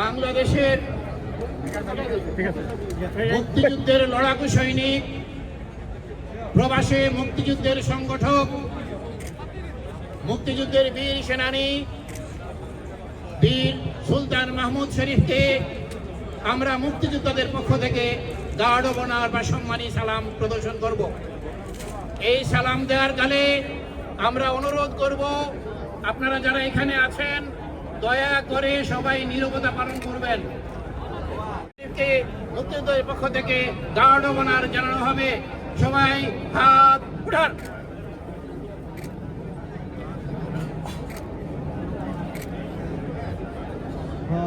বাংলাদেশের মুক্তিযুদ্ধের লড়াকু সৈনিক, প্রবাসে মুক্তিযুদ্ধের সংগঠক, মুক্তিযুদ্ধের বীর সেনানী, বীর সুলতান মাহমুদ শরীফকে আমরা মুক্তিযোদ্ধাদের পক্ষ থেকে গার্ড অব অনার বা সম্মানী সালাম প্রদর্শন করব। এই সালাম দেওয়ার কালে আমরা অনুরোধ করব, আপনারা যারা এখানে আছেন দয়া করে সবাই নীরবতা পালন করবেন। শরীফকে মুক্তিযোদ্ধাদের পক্ষ থেকে অনার জানানো হবে। সবাই হাত উঠান।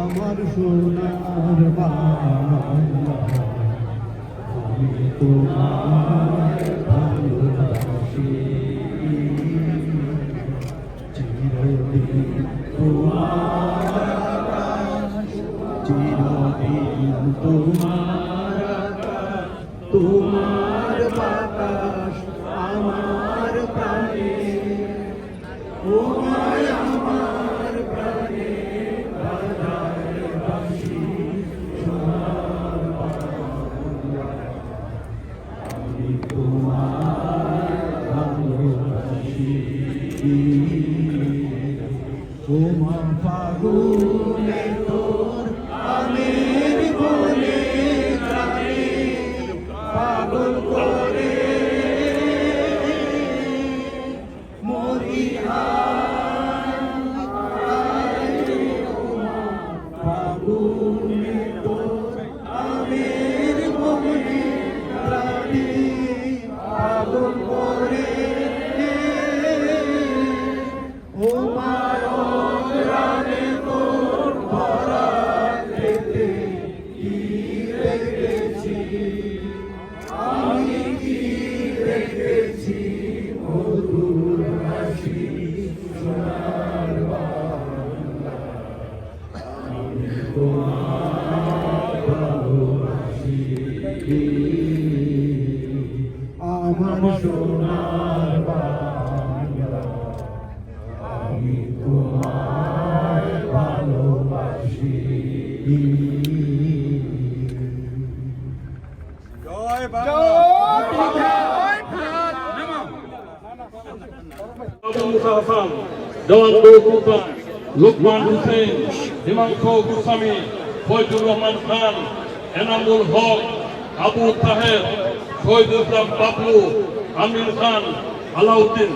আমার সোনার বাংলা আমি তোমার ভালোবাসি চিরদিন তোমার বাতাস আমার প্রাণে ও আমার প্রাণে সোনার বাংলা। আমি তোমার ভালোবাসি তোমা ফাগুনে তোর আমের বলে গ্রামে পাগল করে। ফাগুনে তোর আমের বলে প্রাণী পাগল করে। আমার সোনার বাংলা। আমি তোমার ভালোবাসি জওয়ান বৌকুতা হোসেন হিমাংশু গোস্বামী ফয়জুর রহমান খান এনামুল হক আবু তাহের শহীদ ইসলাম বাবলু আমির খান আলাউদ্দিন।